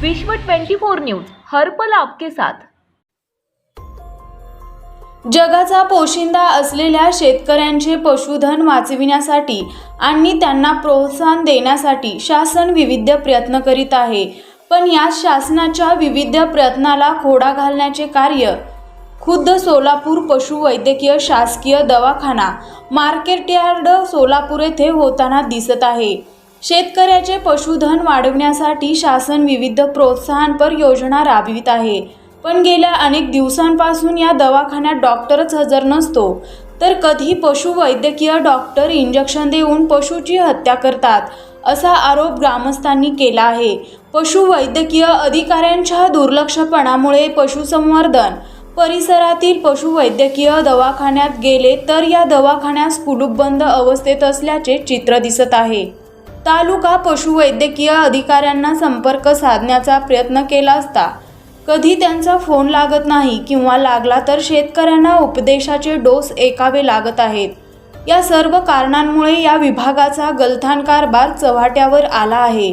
विश्व 24 न्यूज हरपल आपके साथ. जगाचा पोशिंदा असलेल्या शेतकऱ्यांचे पशुधन वाचविण्यासाठी आणि त्यांना प्रोत्साहन देण्यासाठी शासन विविध प्रयत्न करीत आहे. पण या शासनाच्या विविध प्रयत्नाला खोडा घालण्याचे कार्य खुद्द सोलापूर पशुवैद्यकीय शासकीय दवाखाना मार्केट यार्ड सोलापूर येथे होताना दिसत आहे. शेतकऱ्याचे पशुधन वाढवण्यासाठी शासन विविध प्रोत्साहनपर योजना राबवित आहे. पण गेल्या अनेक दिवसांपासून या दवाखान्यात डॉक्टरच हजर नसतो. तर कधी पशुवैद्यकीय डॉक्टर इंजेक्शन देऊन पशुची हत्या करतात असा आरोप ग्रामस्थांनी केला आहे. पशुवैद्यकीय अधिकाऱ्यांच्या दुर्लक्षपणामुळे पशुसंवर्धन परिसरातील पशुवैद्यकीय दवाखान्यात गेले तर या दवाखान्यास कुलूपबंद अवस्थेत असल्याचे चित्र दिसत आहे. तालुका पशुवैद्यकीय अधिकाऱ्यांना संपर्क साधण्याचा प्रयत्न केला असता कधी त्यांचा फोन लागत नाही किंवा लागला तर शेतकऱ्यांना उपदेशाचे डोस ऐकावे लागत आहेत. या सर्व कारणांमुळे या विभागाचा गलथान कारभार चव्हाट्यावर आला आहे.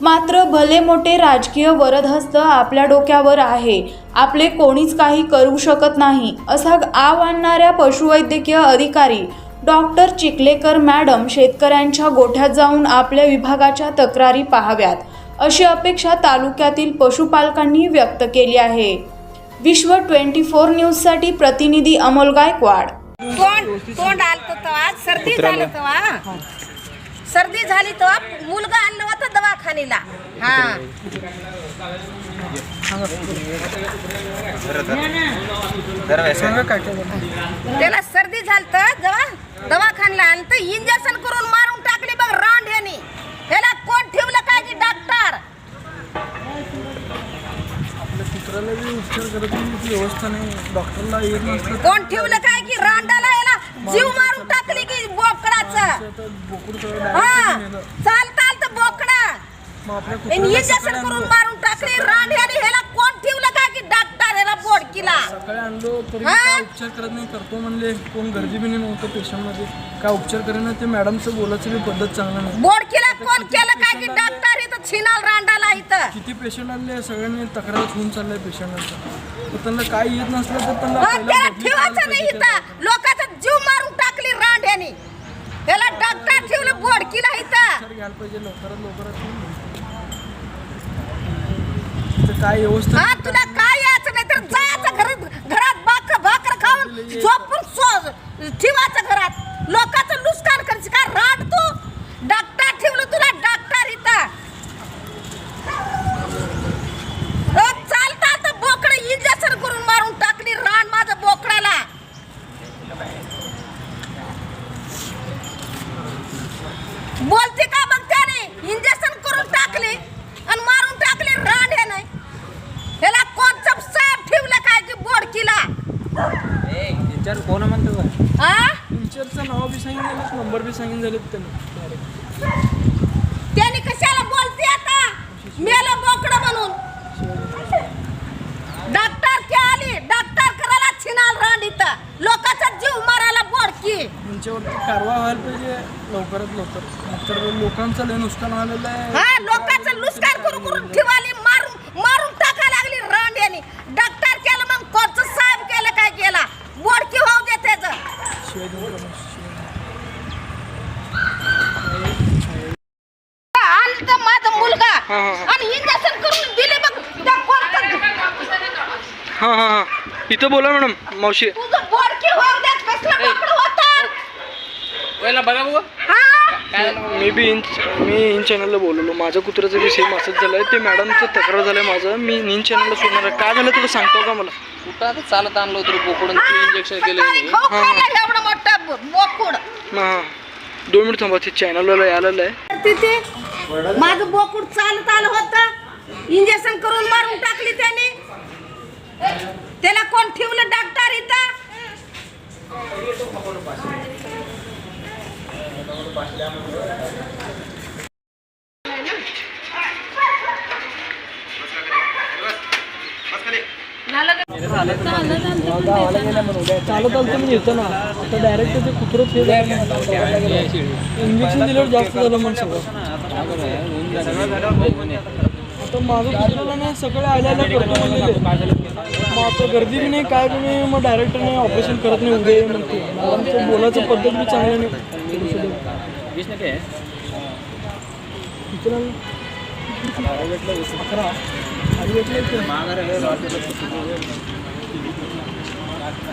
मात्र भले मोठे राजकीय वरदहस्त आपल्या डोक्यावर आहे आपले कोणीच काही करू शकत नाही असा आव आणणाऱ्या पशुवैद्यकीय अधिकारी डॉक्टर चिखलेकर मॅडम शेतकऱ्यांच्या गोठ्यात जाऊन आपल्या विभागाच्या तक्रारी पाहाव्यात अशी अपेक्षा तालुक्यातील पशुपालकांनी व्यक्त केली आहे. विश्व ट्वेंटी फोर न्यूजसाठी प्रतिनिधी अमोल गायकवाड. तोंड तोंड आलत तेव्हा. सर्दी झालं तेव्हा. सर्दी झाली तेव्हा मुलगा आणलं होतं दवाखान्याला. हा. त्याला सर्दी झालत जेव्हा दवाखान्याला आणलं तर इंजेक्शन करून मारून टाकली बघ रांड ह्यानी ह्याला कोण ठेवलं काय की डॉक्टर ती कोण ठेवलं काय की रांडाला याला? जीव मारून टाकली की बोकडाचं. हा चालता बोकडा. इंजेक्शन करून मारून टाकली रांड ह्यानी ह्याला कोण ठेवलं काय की डॉक्टर ह्याला बोडकीला सकाळी आणलो तरी? काय उपचार करत नाही करतो म्हणले. कोण गरजी बी नाही नव्हतं पेशंटमध्ये काय उपचार करेन ते मॅडमचं बोलायचं बी पद्धत चांगलं नाही. कोण केलं काय की डॉक्टर इथं छिनाल रांडाला इथं? किती पेशंट आणले सगळ्यांनी तक्रार होऊन चाललंय पेशंटांचं तर त्यांना काय येत नसलं तर त्यांना पहिला त्याला बदली ठेवायचं करायला नाही पाहिजे इथं. लोकांचा जीव मारून टाकली रांड ह्यानी. त्याला डॉक्टर ठेवलं बोडकीला इथं. उपचार घ्यायला पाहिजे लवकरात लवकरात तर काय व्यवस्था हा तुला काय यायचं नाही तर जायचं घरात घरात भाकर भाकर खाऊन झोपून सो ठेवायचं घरात. लोकांचं नुकसान करायचं. का राट तू? डॉक्टर ठेवलं तुला डॉक्टर इथं. अ, चालता तर बोकड इंजेक्शन करून मारून टाकली रान माझं बोकडाला. बोलते का मग त्याने? इंजेक्शन करून टाकली आणि मारून टाकली रान हे नाही ह्याला कोणचं साहेब ठेवलं काय की बोडकीला? विचार कोण म्हणतो का हा टीचरचं नाव बी सांगितलं नंबर बी सांगितलं झालेत त्यांनी. त्याने कशाला बोलते आता? मेलं बोकड म्हणून. डॉक्टर के आली डॉक्टर करायला छिनाल रांड इथं. लोकांचा जीव मारायला बोडकी त्यांच्यावरती कारवाई व्हायला पाहिजे लवकरात लवकर. नाहीतर लोकांचं लय नुकसान झालेलं आहे. हा लोकांचं नुकसान करून करून ठेवाली मारून मारून टाकायला लागली रांड याने डॉक्टर केलं मग कोणचं साहेब केलं काय केला बोडकी होऊ दे त्याचं शिवाय देऊ नका, शिवाय. आलं तर माझा मुलगा आणि इंजेक्शन करून दिले बघ त्या हां हां हां. इथं बोला मॅडम मावशी. तुझं बोडकी होऊ दे कसलं बोकडं होतं? पहिला बघा बघू. हा? मी बी इन मी इन चॅनलला बोललो. माझ्या कुत्र्याचं बी सेम असंच झालं आहे ते मॅडमचं तक्रार झालं आहे माझं. मी इन चॅनलला सोडणार आहे. काय झालं तुला सांगतो का मला? कुठं आता चालत आणलं होतं बोकडून इंजेक्शन केलं बो- बोकुड? हां. दोन मिनिट थांबा ते चॅनलवाला यायला आहे. तिथे माझं बोकुड चालत आलं होतं. इंजेक्शन करून मारून टाकली त्याने. त्याला कोण ठेवलं डॉक्टर इथं? चालत आलं तुम्ही येतो ना आता डायरेक्ट ते कुत्रं फिर इंजेक्शन दिल्यावर जास्त झालं म्हणून सगळं आता माझं कुत्र्याला नाही सकाळी आल्याला करतो म्हणलेले मग आता गर्दी बी नाही काय बी नाही मग डायरेक्ट नाही ऑपरेशन करत नाही उद्या म्हणते आमचं बोलायचं पद्धत बी चांगलं नाही कुत्र्याला अकरा आणि